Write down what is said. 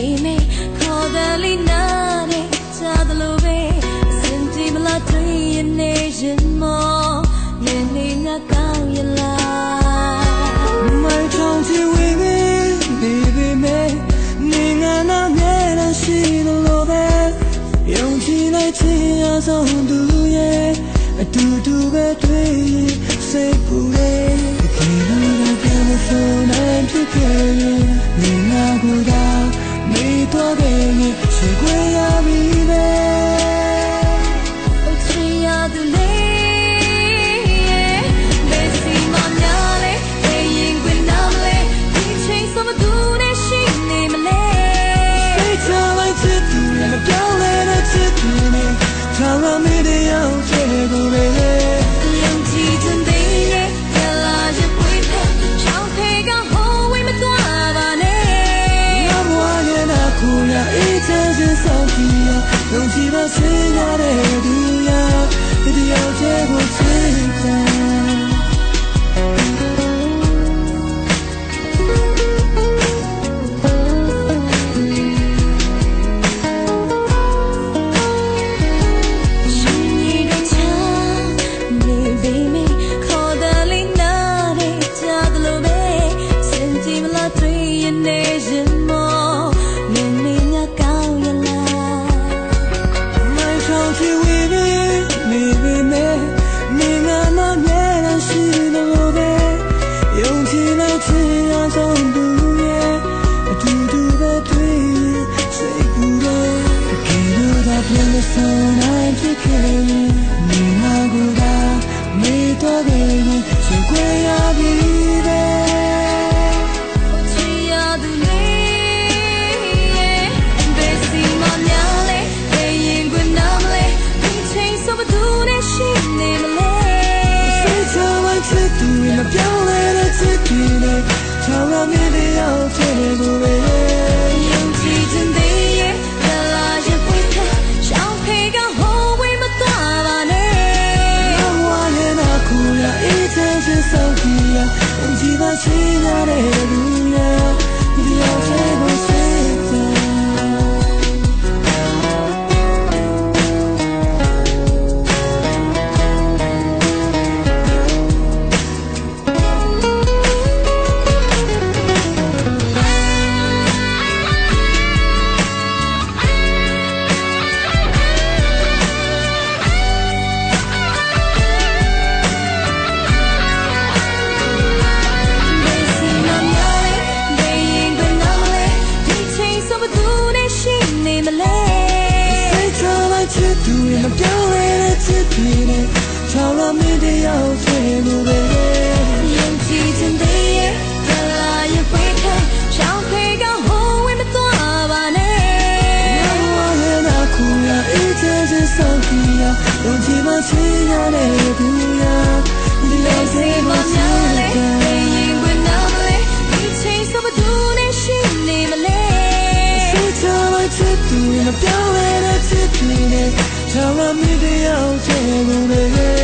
နေမေခေါ်တယ်လိနာတဲ့ချာတယ်လို့ပဲအစင်တီမလားတွေ့ရနေရင်မောနေနေငါကောင်းရလားမထုံချီဝေးနေနေပေမဲ့နေငါနာမြဲတမ်းရှိတယ်လို့ပဲယုံကြည်နိုင်ခြင်းအဆုံးသူရဲ့အတူတူပဲတွေ့စိတ်ပူလေတကယ်လို့ပြန်မဆုံးနိုင်ဖြစ်ခဲ့ の気はせられる ပြောင်းလဲတဲ့ချစ်တွေနဲ့ချောင်းရောင်မြေတွေရောက်ဖြစ်နေကိုပဲ နဲ့ချောင်းလာမင်းတယောက်တွေ့လို့ပဲယုံကြည်ခြင်းတည်းရဲ့ကလာရဲ့ဖွေးထားရှောင်းဖေးကဟိုးဝင်မသွားပါနဲ့ငါဝဟနာကူရအေးချမ်းချမ်းဆောင်ကြည့်ရယုံကြည်မှချင်းရတဲ့သူရဒီလိုစေမချ Tell me the out there